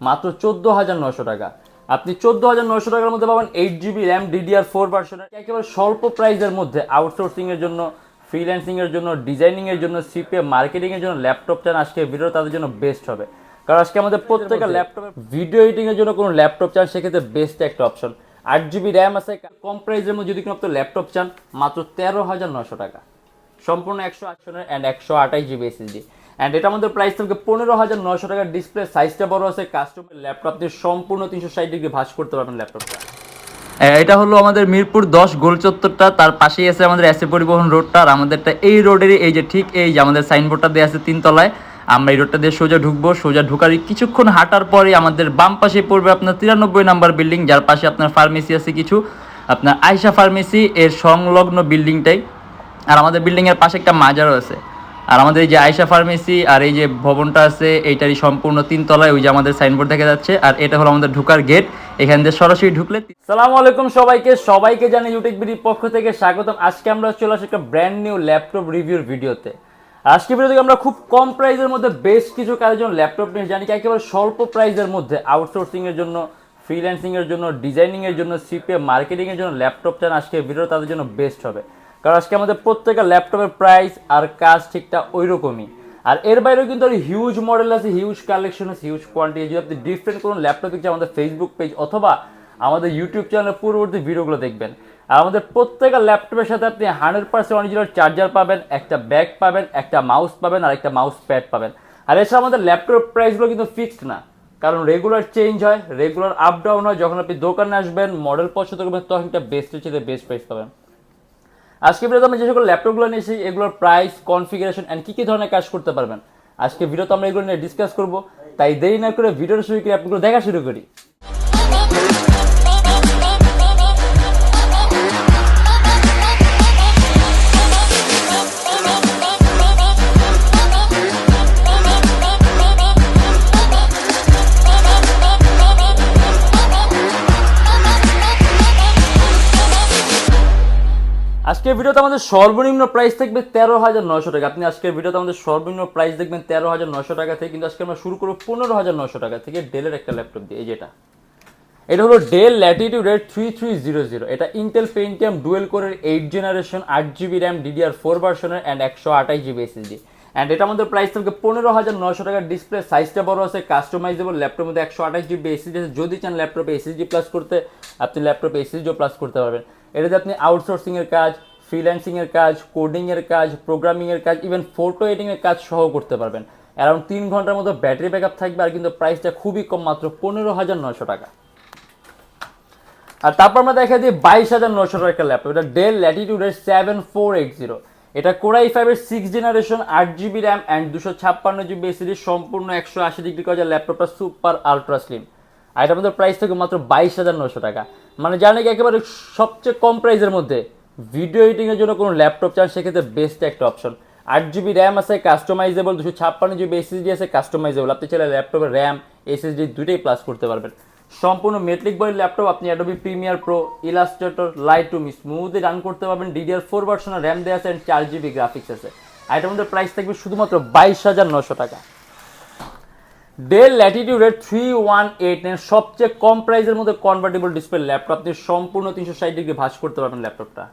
মাত্র চোদ্দ হাজার নশো টাকা। আপনি চোদ্দ হাজার নশো টাকার মধ্যে পাবেন eight GB RAM DDR four ভার্সনের একেবারে স্বল্প প্রাইসের মধ্যে আউটসোর্সিং এর জন্য ফ্রিল্যান্সিং এর জন্য ডিজাইনিং এর জন্য সিপিএ মার্কেটিং এর জন্য ল্যাপটপ চান। আজকে ভিডিও তাদের জন্য বেস্ট হবে। কারণ আজকে আমাদের প্রত্যেকটা ল্যাপটপে ভিডিও এডিটিং এর জন্য কোনো ল্যাপটপ চান সেক্ষেত্রে বেস্ট একটা অপশন আট জিবি র্যাম আছে কম প্রাইসের মধ্যে যদি কোনো আপনি ল্যাপটপ চান মাত্র তেরো হাজার নশো টাকা। সম্পূর্ণ একশো আটশনের অ্যান্ড একশো আঠাশ জিবি এসএসডি অ্যান্ড এটা আমাদের প্রাইস থাকবে পনেরো হাজার নশো টাকার ডিসপ্লে সাইজটা বড় আছে কাস্টমার ল্যাপটপ দিয়ে সম্পূর্ণ তিনশো ষাট ডিগ্রি ভাঁজ করতে পারবেন ল্যাপটপটা এটা হলো আমাদের মিরপুর দশ গোল চত্বরটা, তার পাশেই আছে আমাদের এসে পরিবহন রোডটা, আর আমাদেরটা এই রোডেরই, এই যে ঠিক এই যে আমাদের সাইনবোর্ডটা দেওয়া আছে তিনতলায়, আমরা এই রোডটা দিয়ে সোজা ঢুকবো, সোজা ঢুকার কিছুক্ষণ হাঁটার পরে আমাদের বাম পাশে পড়বে আপনার তিরানব্বই নাম্বার বিল্ডিং যার পাশে আপনার ফার্মেসি আছে কিছু, আপনার আয়সা ফার্মেসি এর সংলগ্ন বিল্ডিংটাই আর আমাদের বিল্ডিংয়ের পাশে একটা মাজারও আছে। আর আমাদের এই যে আয়সা ফার্মেসি আর এই যে ভবনটা আছে, এইটারই সম্পূর্ণ তিন তলায় ওই যে আমাদের সাইনবোর্ড দেখা যাচ্ছে। আর এটা হলো আমাদের ঢুকার গেট এখান দিয়ে সরাসরি ঢুকলে সালাম আলাইকুম সবাইকে। সবাইকে জানি ইউটিউব পক্ষ থেকে স্বাগতম। আজকে আমরা চলে আসি একটা ব্র্যান্ড নিউ ল্যাপটপ রিভিউর ভিডিওতে আজকে ভিডিওতে আমরা খুব কম প্রাইসের মধ্যে বেশ কিছু কাজের জন্য ল্যাপটপ নিয়ে জানি একেবারে স্বল্প প্রাইসের মধ্যে আউটসোর্সিং এর জন্য ফ্রিল্যান্সিং এর জন্য ডিজাইনিং এর জন্য সিপিএ মার্কেটিং এর জন্য ল্যাপটপ চান আজকে ভিডিও তাদের জন্য বেস্ট হবে। কারণ আজকে আমাদের প্রত্যেকটা ল্যাপটপের প্রাইস আর কাজ ঠিকটা ওই রকমই আর এর বাইরেও কিন্তু আর হিউজ মডেল আছে হিউজ কালেকশন আছে হিউজ কোয়ান্টিটি যদি আপনি ডিফারেন্ট কোনো ল্যাপটপ দেখছেন, আমাদের ফেসবুক পেজ অথবা আমাদের ইউটিউব চ্যানেলের পূর্ববর্তী ভিডিওগুলো দেখবেন। আর আমাদের প্রত্যেকটা ল্যাপটপের সাথে আপনি হান্ড্রেড পার্সেন্ট অরিজিনাল চার্জার পাবেন, একটা ব্যাগ পাবেন, একটা মাউস পাবেন, আর একটা মাউস প্যাড পাবেন। আর এছাড়া আমাদের ল্যাপটপ প্রাইসগুলো কিন্তু ফিক্সড না। কারণ রেগুলার চেঞ্জ হয় রেগুলার আপ ডাউন হয়। যখন আপনি দোকানে আসবেন মডেল পছন্দ করবেন, তখন একটা বেস্টের চেয়ে বেস্ট প্রাইস পাবেন। আজকে ভিডিওতে আমরা যে সকল ল্যাপটপগুলো নিয়েছি, এগুলোর প্রাইস কনফিগারেশন অ্যান্ড কী কী ধরনের কাজ করতে পারবেন। আজকে ভিডিওতে আমরা এগুলো নিয়ে ডিসকাস করব। তাই দেরি না করে ভিডিওর শুরু করে আপনাগুলো দেখা শুরু করি। আজকের ভিডিওতে আমাদের সর্বনিম্ন প্রাইস থাকবে তেরো হাজার নশো টাকা। আপনি আজকের ভিডিওতে আমাদের সর্বনিম্ন প্রাইস দেখবেন তেরো হাজার নশো টাকা থেকে, কিন্তু আজকে আমরা শুরু করব পনেরো হাজার নশো টাকা থেকে ডেলের একটা ল্যাপটপ দিয়ে। যেটা এটা। হলো ডেল ল্যাটিটিউড রেড থ্রি থ্রি জিরো জিরো এটা ইন্টেল পেন্টিয়াম ডুয়েল কোরের এইট জেনারেশন আট জিবি র্যাম ডিডিআর ফোর ভার্সনের অ্যান্ড একশো আঠাশ জিবি এসএসডি অ্যান্ড এটা আমাদের প্রাইস থাকবে পনেরো হাজার নশো টাকার ডিসপ্লে সাইজটা বড় আছে কাস্টমাইজেবল ল্যাপটপের মধ্যে একশো আঠাশ জিবি এসএসডি আছে। যদি চান ল্যাপটপে এসএসডি প্লাস করতে, আপনি ল্যাপটপে এসএসডিও প্লাস করতে পারবেন। এটাতে আপনি আউটসোর্সিং এর কাজ ফ্রিল্যান্সিং এর কাজ কোডিং এর কাজ প্রোগ্রামিং এর কাজ ইভেন ফটো এডিটিং এর কাজ সহ করতে পারবেন। অ্যারাউন্ড তিন ঘণ্টার মতো ব্যাটারি ব্যাকআপ থাকবে আর কিন্তু প্রাইসটা খুবই কম, মাত্র পনেরো হাজার নশো টাকা। আর তারপর আমরা দেখা দিই বাইশ হাজার নশো টাকা ল্যাপটপ এটা ডেল ল্যাটিটিউডের সেভেন ফোর এইট জিরো এটা কোরাই ফাইভের সিক্স জেনারেশন আট জিবি র্যাম অ্যান্ড দুশো ছাপ্পান্ন জিবি এসিডি সম্পূর্ণ একশো আশি ডিগ্রি করা ল্যাপটপটা সুপার আলট্রা স্লিম আর এটা আমাদের প্রাইস থেকে মাত্র বাইশ হাজার নশো টাকা। মানে জানি কি একেবারে সবচেয়ে কম প্রাইসের মধ্যে। ভিডিও এডিটিংয়ের জন্য কোনো ল্যাপটপ চান, সেক্ষেত্রে বেস্ট একটা অপশন আট জিবি র্যাম আছে কাস্টমাইজেবল দুশো ছাপ্পান্ন জিবি এসএসডি আছে কাস্টমাইজেবল আপনি চাইলে ল্যাপটপের র্যাম এসএসডি দুটোই প্লাস করতে পারবেন। সম্পূর্ণ মেট্রিক বয়ের ল্যাপটপ আপনি Adobe Premiere Pro Illustrator Lightroom smoothly run করতে পারবেন। ডিডিআর ফোর ভার্সনের র্যাম দেওয়া আছে চার জিবি গ্রাফিক্স আছে। মধ্যে প্রাইস থাকবে শুধুমাত্র বাইশ হাজার নশো টাকা। ডেল ল্যাটিটিউডের থ্রি ওয়ান এইট নাইন সবচেয়ে কম প্রাইসের মধ্যে কনভার্টেবল ডিসপ্লে ল্যাপটপ আপনি সম্পূর্ণ তিনশো ষাট ডিগ্রি ভাঁজ করতে পারবেন ল্যাপটপটা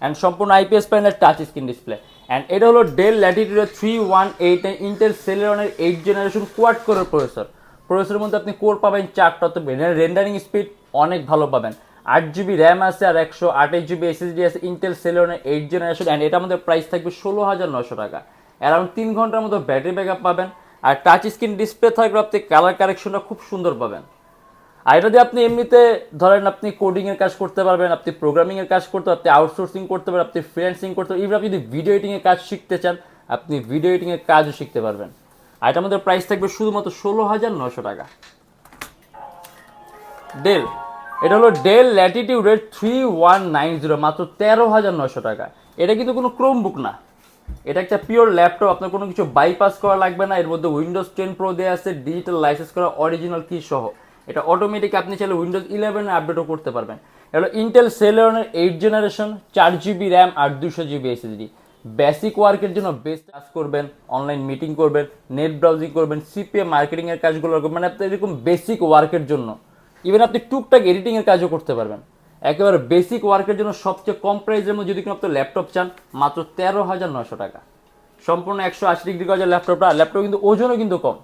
অ্যান্ড সম্পূর্ণ IPS panel touch screen display and এটা হলো Dell ল্যাটিটিউডের three one eight nine Intel সেলেরনের eight generation quad কোরের প্রসেসর প্রসেসরের মধ্যে আপনি কোর পাবেন চারটা, তো রেন্ডারিং স্পিড অনেক ভালো পাবেন। আট জিবি র্যাম আছে আর একশো আঠাশ জিবি এসএসডি আছে ইন্টেল সেলেরনের এইট জেনারেশন অ্যান্ড এটা আমাদের প্রাইস থাকবে ষোলো হাজার নশো টাকা। অ্যারাউন্ড তিন ঘণ্টার মতো ব্যাটারি ব্যাকআপ পাবেন। আর টাচ স্ক্রিন ডিসপ্লে থাকবে আপনি কালার কারেকশনটা খুব সুন্দর পাবেন। আর এটা দিয়ে আপনি এমনিতে ধরেন আপনি কোডিংয়ের কাজ করতে পারবেন, আপনি প্রোগ্রামিংয়ের কাজ করতে, আপনি আউটসোর্সিং করতে পারবেন, আপনি ফ্রিল্যান্সিং করতে পারবেন ইভেন আপনি যদি ভিডিও এডিটিং এর কাজ শিখতে চান, আপনি ভিডিও এডিটিং এর কাজও শিখতে পারবেন। আর এটা আমাদের প্রাইস থাকবে শুধুমাত্র ষোলো হাজার নশো টাকা। ডেল এটা হলো ডেল ল্যাটিটিউডের থ্রি ওয়ান নাইন জিরো মাত্র তেরো হাজার নশো টাকা। এটা কিন্তু কোনো ক্রোম বুক না। এটা একটা পিওর ল্যাপটপ আপনার কোনো কিছু বাইপাস করা লাগবে না, এর মধ্যে উইন্ডোজ টেন প্রো দেওয়া আছে ডিজিটাল লাইসেন্স করা অরিজিনাল কি সহ। এটা অটোমেটিক আপনি চাইলে উইন্ডোজ ইলেভেনে আপডেটও করতে পারবেন। এটা ইন্টেল সেলেরনের এইট জেনারেশন চার জিবি র্যাম আর দুশো জিবি এসএসডি বেসিক ওয়ার্কের জন্য বেস্ট কাজ করবেন অনলাইন মিটিং করবেন নেট ব্রাউজিং করবেন সিপিএ মার্কেটিংয়ের কাজগুলো মানে আপনি এরকম বেসিক ওয়ার্কের জন্য। ইভেন আপনি টুকটাক এডিটিংয়ের কাজও করতে পারবেন। একেবারে বেসিক ওয়ার্কের জন্য সবচেয়ে কম প্রাইসের মধ্যে যদি কোনো আপনি ল্যাপটপ চান, মাত্র তেরো হাজার নশো টাকা। সম্পূর্ণ একশো আশি ডিগ্রি কাজের ল্যাপটপটা ল্যাপটপ কিন্তু ওজনও কিন্তু কম।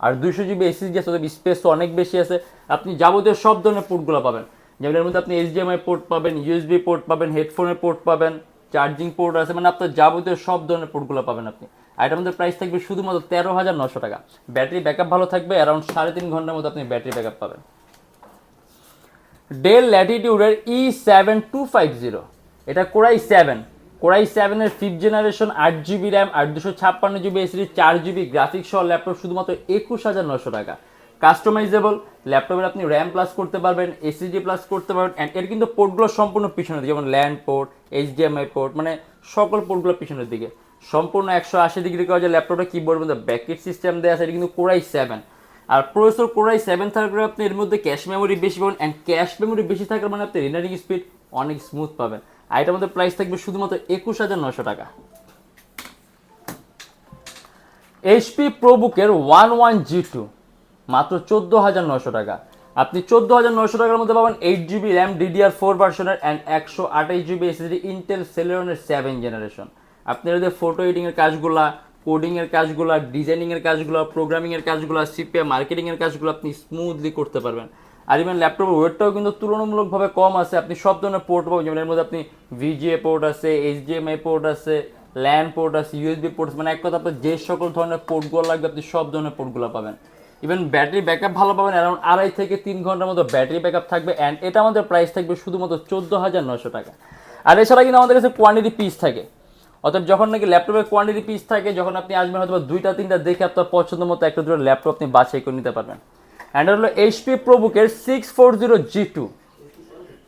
আর দুইশো জিবি এসএসডি আছে স্পেস তো অনেক বেশি আছে। আপনি যাবতীয় সব ধরনের পোর্টগুলো পাবেন। যেমন এর মধ্যে আপনি এইচডিএমআই পোর্ট পাবেন ইউএসবি পোর্ট পাবেন হেডফোনের পোর্ট পাবেন চার্জিং পোর্ট আছে মানে আপনার যাবতীয় সব ধরনের পোর্টগুলো পাবেন আপনি। আর এটার মধ্যে প্রাইস থাকবে শুধুমাত্র তেরো হাজার নশো টাকা। ব্যাটারি ব্যাকআপ ভালো থাকবে অ্যারাউন্ড সাড়ে তিন ঘণ্টার মধ্যে আপনি ব্যাটারি ব্যাকআপ পাবেন। Dell ল্যাটিটিউডের E seven two five zero এটা core i seven core i সেভেনের ফিফথ জেনারেশন আট জিবি র্যাম আর দুশো ছাপ্পান্ন জিবি এসিডি চার জিবি গ্রাফিক্স সহ ল্যাপটপ শুধুমাত্র একুশ হাজার নশো টাকা। কাস্টমাইজেবল ল্যাপটপের আপনি র্যাম প্লাস করতে পারবেন এসিডি প্লাস করতে পারবেন অ্যান্ড এর কিন্তু পোর্টগুলো সম্পূর্ণ পিছনের দিকে, যেমন ল্যান্ড পোর্ট এইচডিএমআই পোর্ট মানে সকল পোর্টগুলো পিছনের দিকে। সম্পূর্ণ একশো আশি ডিগ্রি কাজে ল্যাপটপটা কিবোর্ডের মধ্যে ব্যাকেট সিস্টেম দেওয়া আছে, এটা কিন্তু কোরাই সেভেন আর প্রসেসর কোরাই সেভেন থাকলে আপনি এর মধ্যে ক্যাশ মেমোরি বেশি পাবেন অ্যান্ড ক্যাশ মেমোরি বেশি থাকার মানে আপনি রিনারিং স্পিড অনেক স্মুথ পাবেন। আর এটার মধ্যে প্রাইস থাকবে শুধুমাত্র একুশ হাজার নশো টাকা। এইচপি প্রোবুকের ওয়ান ওয়ান জি টু মাত্র চোদ্দ হাজার নশো টাকা। আপনি চোদ্দ হাজার নশো টাকার মধ্যে পাবেন eight GB RAM DDR four ভার্সনের অ্যান্ড একশো আঠাশ জিবি এসএসডি ইন্টেল সেলেরনের সেভেন জেনারেশন আপনি এদের ফটো এডিংয়ের কাজগুলা কোডিংয়ের কাজগুলো ডিজাইনিংয়ের কাজগুলো প্রোগ্রামিংয়ের কাজগুলো সিপিএ মার্কেটিংয়ের কাজগুলো আপনি স্মুথলি করতে পারবেন। আর ইভেন ল্যাপটপের ওয়েটটাও কিন্তু তুলনামূলকভাবে কম আছে। আপনি সব ধরনের পোর্ট পাবেন। যেমন এর মধ্যে আপনি ভিজিএ পোর্ট আছে এইচডিএমআই পোর্ট আছে ল্যান্ড পোর্ট আছে ইউএসবি পোর্ট মানে এক কথা, আপনার যে সকল ধরনের পোর্টগুলো লাগবে, আপনি সব ধরনের পোর্টগুলো পাবেন। ইভেন ব্যাটারি ব্যাকআপ ভালো পাবেন। অ্যারাউন্ড আড়াই থেকে তিন ঘণ্টার মতো ব্যাটারি ব্যাকআপ থাকবে। অ্যান্ড এটা আমাদের প্রাইস থাকবে শুধুমাত্র চোদ্দ হাজার নশো টাকা। আর এছাড়া কিন্তু আমাদের কাছে কোয়ান্টিটি পিস থাকে। অর্থাৎ যখন নাকি ল্যাপটপের কোয়ান্টিটি পিস থাকে, যখন আপনি আসবেন হয়তো দুইটা, তিনটা, দেখে আপনার পছন্দ মতো একটা দুটো ল্যাপটপ আপনি বাছাই করে নিতে পারবেন। অ্যান্ড হলো HP প্রোবুকের six four zero G two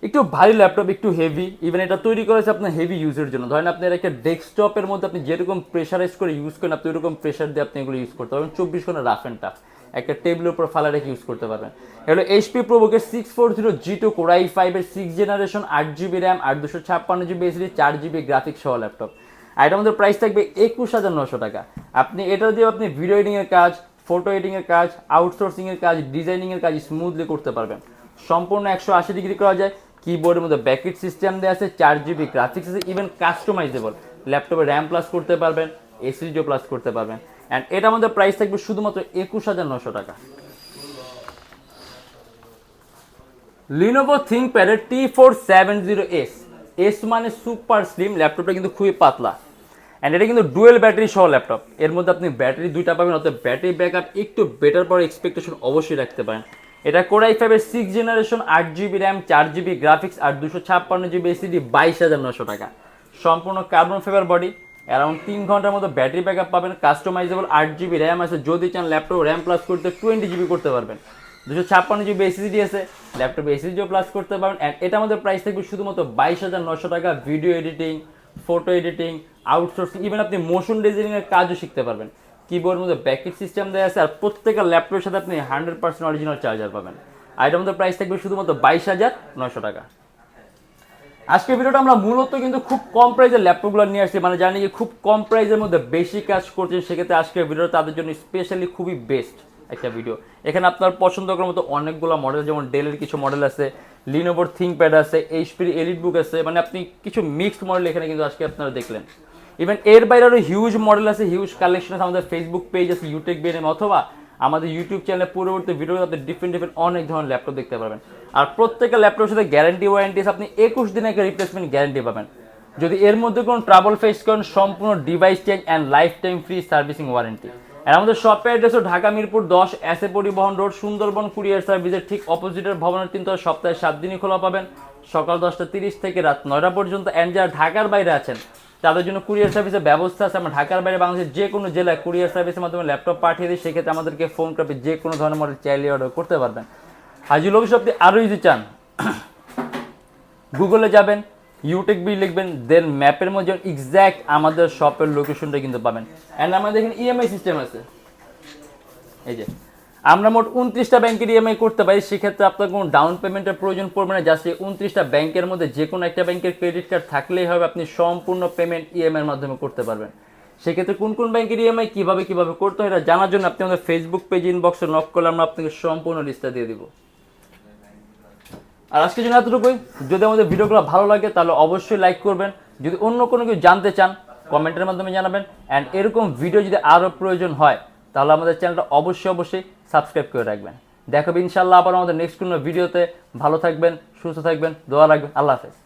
একটু ভারী ল্যাপটপ, একটু হেভি ইভেন এটা তৈরি করেছে আপনার হেভি ইউজের জন্য। ধরেন আপনার একটা ডেস্কটপের মধ্যে আপনি যেরকম প্রেশারাইজ করে ইউজ করেন, আপনি ওরকম প্রেশার দিয়ে আপনি এগুলো ইউজ করতে পারবেন। চব্বিশ ঘণ্টা রাফ অ্যান্ড টাফ একটা টেবিলের উপর ফালা রেখে ইউজ করতে পারবেন। হলো HP প্রোবুকের six four zero G two core i ফাইভের সিক্স জেনারেশন আট জিবি র্যাম আট দুশো ছাপ্পান্ন জিবি এসডি চার জিবি গ্রাফিক্স সহ ল্যাপটপ। আর এটার মধ্যে প্রাইস থাকবে একুশ হাজার নশো টাকা। আপনি এটা দিয়ে আপনি ভিডিও এডিংয়ের কাজ ফটো এডিংয়ের কাজ আউটসোর্সিংয়ের কাজ ডিজাইনিংয়ের কাজ স্মুথলি করতে পারবেন। সম্পূর্ণ একশো আশি ডিগ্রি করা যায়। কিবোর্ডের মধ্যে ব্যাকেট সিস্টেম দেওয়া আছে, চার জিবি গ্রাফিক্স আছে ইভেন কাস্টমাইজেবল ল্যাপটপে র্যাম প্লাস করতে পারবেন এসিডিও প্লাস করতে পারবেন। অ্যান্ড এটা আমাদের প্রাইস থাকবে শুধুমাত্র একুশ হাজার নশো টাকা। Lenovo থিঙ্কপ্যাডের T four seven zero S S মানে সুপার স্লিম ল্যাপটপটা কিন্তু খুবই পাতলা। অ্যান্ড এটা কিন্তু ডুয়েল ব্যাটারি সহ ল্যাপটপ এর মধ্যে আপনি ব্যাটারি দুইটা পাবেন অর্থাৎ ব্যাটারি ব্যাকআপ একটু বেটার পর এক্সপেকটেশন অবশ্যই রাখতে পারেন। এটা কোরাই ফাইভের সিক্স জেনারেশন আট জিবি র্যাম চার জিবি গ্রাফিক্স আর দুশো ছাপ্পান্ন জিবি এসিডি বাইশ হাজার নশো টাকা। সম্পূর্ণ কার্বন ফাইবার বডি অ্যারাউন্ড তিন ঘণ্টার মতো ব্যাটারি ব্যাকআপ পাবেন কাস্টমাইজেবল আট জিবি র্যাম আছে। যদি চান ল্যাপটপ র্যাম প্লাস করতে টোয়েন্টি জিবি করতে পারবেন। দুশো ছাপ্পান্ন জিবি এসিডি আছে ল্যাপটপে এসিডিও প্লাস করতে পারবেন। অ্যান্ড এটা আমাদের প্রাইস থাকবে শুধুমাত্র বাইশ হাজার নশো টাকা video editing photo editing outsourcing even আপনি মোশন ডিজাইনিংয়ের কাজও শিখতে পারবেন। কিবোর্ডের মধ্যে ব্যাকেট সিস্টেম দেওয়া আছে, আর প্রত্যেকটা ল্যাপটপের সাথে আপনি হান্ড্রেড পার্সেন্ট অরিজিনাল চার্জার পাবেন। আর এটার মধ্যে প্রাইস থাকবে শুধুমাত্র বাইশ হাজার নশো টাকা। আজকে ভিডিওটা আমরা মূলত কিন্তু খুব কম প্রাইসের ল্যাপটপগুলো নিয়ে আসছি মানে জানি যে খুব কম প্রাইসের মধ্যে বেশি কাজ করছেন সেক্ষেত্রে আজকের ভিডিওটা তাদের জন্য স্পেশালি খুবই বেস্ট একটা ভিডিও এখানে আপনার পছন্দ করার মতো অনেকগুলো মডেল যেমন ডেলের কিছু মডেল আছে লিনোভোর থিঙ্কপ্যাড আছে এইচপির এলিট বুক আছে মানে আপনি কিছু মিক্সড মডেল এখানে কিন্তু আজকে আপনারা দেখলেন। ইভেন এর বাইরে আরও হিউজ মডেল আছে হিউজ কালেকশন আছে আমাদের ফেসবুক পেজ আছে ইউটিউব বেনেম অথবা আমাদের ইউটিউব চ্যানেলে পূর্ববর্তী ভিডিও আপনি ডিফারেন্ট ডিফারেন্ট অনেক ধরনের ল্যাপটপ দেখতে পাবেন আর প্রত্যেকটা ল্যাপটপের সাথে গ্যারান্টি ওয়ারেন্টি আপনি একুশ দিনের একটা রিপ্লেসমেন্ট গ্যারান্টি পাবেন। যদি এর মধ্যে কোনো ট্রাবল ফেস করেন, সম্পূর্ণ device change and lifetime free servicing warranty আর আমাদের শপের অ্যাড্রেস ঢাকা মিরপুর দশ এস এ পরিবহন রোড, সুন্দরবন কুরিয়ার সার্ভিসের ঠিক অপোজিটের ভবনের তিন তলা সপ্তাহে সাত দিনই খোলা পাবেন। সকাল দশটা তিরিশ থেকে রাত নয়টা পর্যন্ত। অ্যান্ড যারা ঢাকার বাইরে আছেন তাদের জন্য কুরিয়ার সার্ভিসের ব্যবস্থা আছে। আমরা ঢাকার বাইরে বাংলাদেশের যে কোনো জেলায় কুরিয়ার সার্ভিসের মাধ্যমে ল্যাপটপ পাঠিয়ে দিই, সেক্ষেত্রে আমাদেরকে ফোন করে যে কোনো ধরনের মডেল চাইলে অর্ডার করতে পারবেন। হাজি লোক আপনি আরও ইজি চান। গুগলে যাবেন ইউটেক বি লিখবেন দেন ম্যাপের মধ্যে এক্স্যাক্ট আমাদের শপের লোকেশনটা কিন্তু পাবেন। অ্যান্ড আমাদের এখানে ইএমআই সিস্টেম আছে। এই যে আমরা মোট উনত্রিশটা ব্যাংকের ইএমআই করতে পারি, সেক্ষেত্রে আপনার কোনো ডাউন পেমেন্টের প্রয়োজন পড়বে না। জাস্ট এই উনত্রিশটা ব্যাংকের মধ্যে যে কোনো একটা ব্যাংকের ক্রেডিট কার্ড থাকলেই হবে, আপনি সম্পূর্ণ পেমেন্ট ইএমআই এর মাধ্যমে করতে পারবেন। সেক্ষেত্রে কোন কোন ব্যাংকের ইএমআই কীভাবে কীভাবে করতে হয়, এটা জানার জন্য আপনি আমাদের ফেসবুক পেজ ইনবক্সে নক করলে আমরা আপনাকে সম্পূর্ণ লিস্টটা দিয়ে দিব। আর আজকের জন্য এতটুকুই। যদি আমাদের ভিডিওগুলো ভালো লাগে, তাহলে অবশ্যই লাইক করবেন। যদি অন্য কোনো কিছু জানতে চান কমেন্টের মাধ্যমে জানাবেন। অ্যান্ড এরকম ভিডিও যদি আরও প্রয়োজন হয় তাহলে আমাদের চ্যানেলটা অবশ্যই অবশ্যই সাবস্ক্রাইব করে রাখবেন। দেখাবে ইনশাল্লাহ আবার আমাদের নেক্সট কোনো ভিডিওতে ভালো থাকবেন, সুস্থ থাকবেন, দোয়া রাখবেন। আল্লাহ হাফেজ।